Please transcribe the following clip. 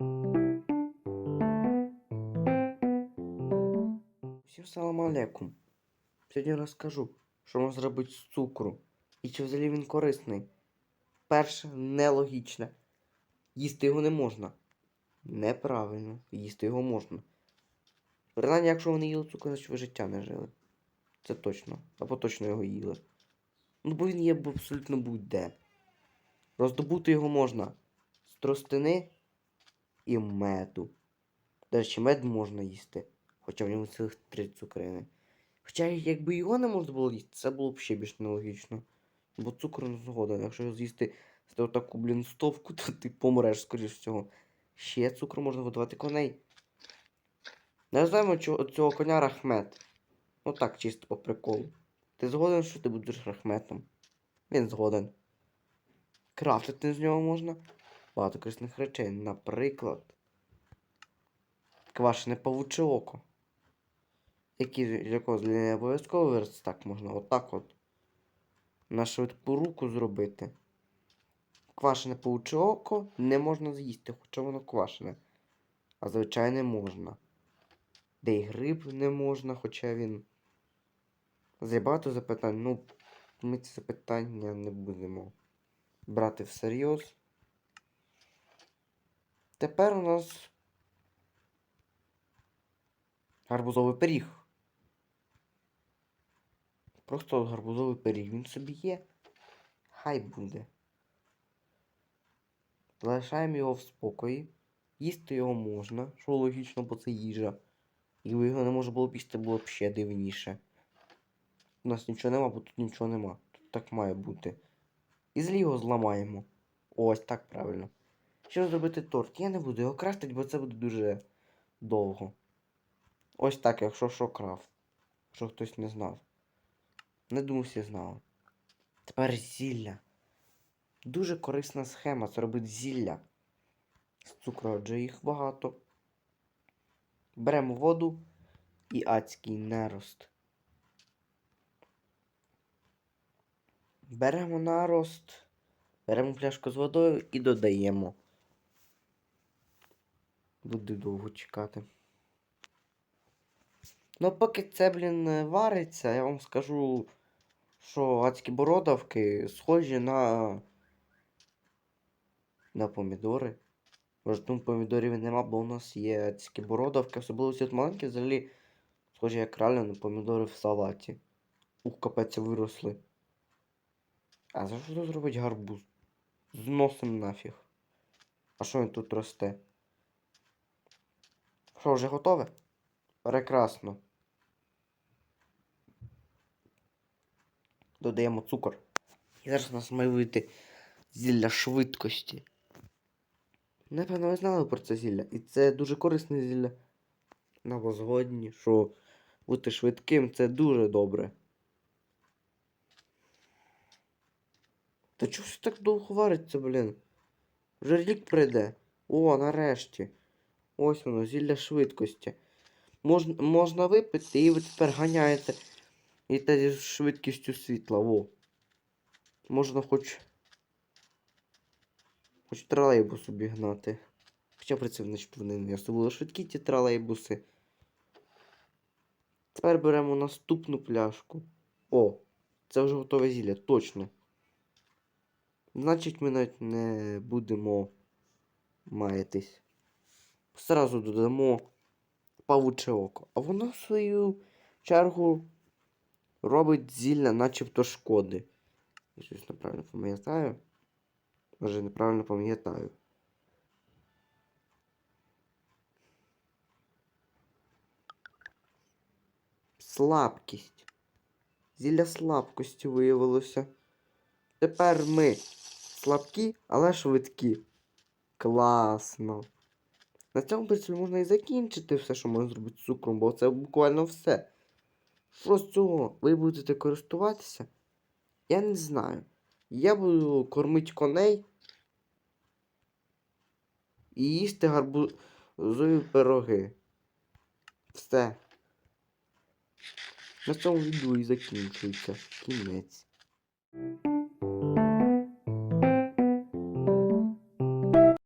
Всім салам алейкум. Сьогодні розкажу, що можна зробити з цукру. І чи взагалі він корисний. Перше, нелогічне. Їсти його не можна. Неправильно, їсти його можна. Принаймні, якщо вони їли цукор, значить ви життя не жили. Це точно. Або точно його їли. Ну, бо він є абсолютно будь-де. Роздобути його можна з тростини і меду. До речі, мед можна їсти. Хоча в ньому цілих три цукрини. Хоча якби його не можна було їсти, це було б ще більш нелогічно. Бо цукор не згоден. Якщо з'їсти таку, блін, стовку, то ти помреш, скоріш всього. Ще цукру можна годувати коней. Називаємо цього коня Рахмет. Ну так, чисто по приколу. Ти згоден, що ти будеш Рахметом? Він згоден. Крафтити з нього можна багато корисних речей. Наприклад, квашене павуче око. Які, з якого не обов'язково верстак можна отак от. На швидку руку зробити. Квашене павуче око не можна з'їсти, хоча воно квашене. А звичайне можна. Де й гриб не можна, хоча він. Є багато запитань. Ну, ми ці запитання не будемо брати всерйоз. Тепер у нас гарбузовий пиріг. Просто гарбузовий пиріг. Він собі є. Хай буде. Залишаємо його в спокої. Їсти його можна, що логічно, бо це їжа. Якби його не можна було б їсти, було б ще дивніше. У нас нічого нема, бо тут нічого нема. Тут так має бути. І злі його зламаємо. Ось так правильно. Що зробити торт? Я не буду його крафтити, бо це буде дуже довго. Ось так, якщо що крафт. Якщо хтось не знав. Не думаю, всі знали. Тепер зілля. Дуже корисна схема це робити зілля. З цукру, адже їх багато. Беремо воду і адський нерост. Беремо нарост, беремо пляшку з водою і додаємо. Буде довго чекати. Ну, поки це, блін, вариться, я вам скажу, що адські бородавки схожі на. на помідори. Може, тому помідорів нема, бо у нас є адські бородавки, особливо ці маленькі, взагалі, схожі як реально на помідори в салаті. Ух, капець виросли. А за що тут зробить гарбуз? Зносим нафіг. А що він тут росте? Що, вже готове? Прекрасно. Додаємо цукор. І зараз у нас має вийти зілля швидкості. Напевно, ви знали про це зілля. І це дуже корисне зілля. На згодні, що бути швидким це дуже добре. Та чого ж так довго вариться, блін? Вже рік прийде. О, нарешті. Ось воно, зілля швидкості. Можна, можна випити і ви тепер ганяєте. І та зі швидкістю світла, во. Можна хоч. Хоч тролейбус обігнати. Хоча при цьому вони не особливо швидкі ті тролейбуси. Тепер беремо наступну пляшку. О, це вже готове зілля, точно. Значить, ми навіть не будемо маятись. Сразу додамо павуче око. А воно в свою чергу робить зілля начебто шкоди. Я щось неправильно пам'ятаю. Може неправильно пам'ятаю. Слабкість. Зілля слабкості виявилося. Тепер ми слабкі, але швидкі. Класно. На цьому принципі, можна і закінчити все, що можна зробити з цукром, бо це буквально все. Що з цього ви будете користуватися? Я не знаю. Я буду кормити коней і їсти гарбузові пироги. Все. На цьому відео і закінчується. Кінець.